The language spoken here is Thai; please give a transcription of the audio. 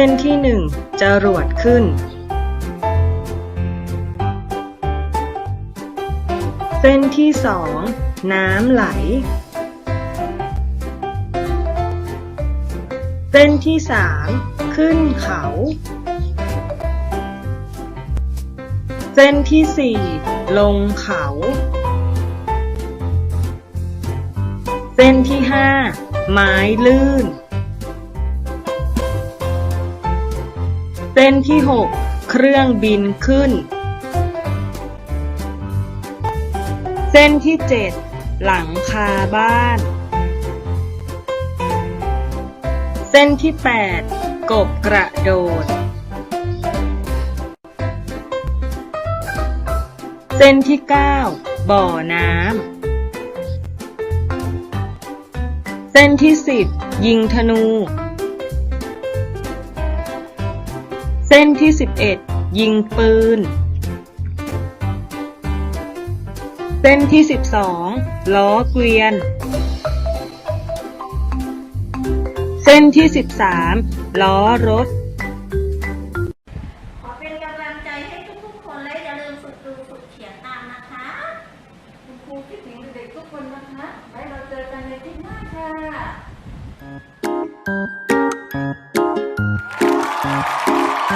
ส้นที่หนึ่งจรวดขึ้น เส้นที่สองน้ำไหล เส้นที่สามขึ้นเขา เส้นที่สี่ลงเขา เส้นที่ห้าไม้ลื่น เส้นที่หกเครื่องบินขึ้น เส้นที่เจ็ดหลังคาบ้าน เส้นที่แปดกบกระโดด เส้นที่เก้าบ่อน้ำ เส้นที่สิบยิงธนู เส้นที่ 11 ยิงปืน เส้นที่ 12 ล้อเกวียน เส้นที่ 13 ล้อรถ ขอเป็นกำลังใจให้ทุกๆคนและอย่าลืมฝึกดูฝึกเขียนตามนะคะ คุณครูคิดถึงเด็กๆทุกคนนะคะ ไว้เราเจอกันในที่หน้าค่ะ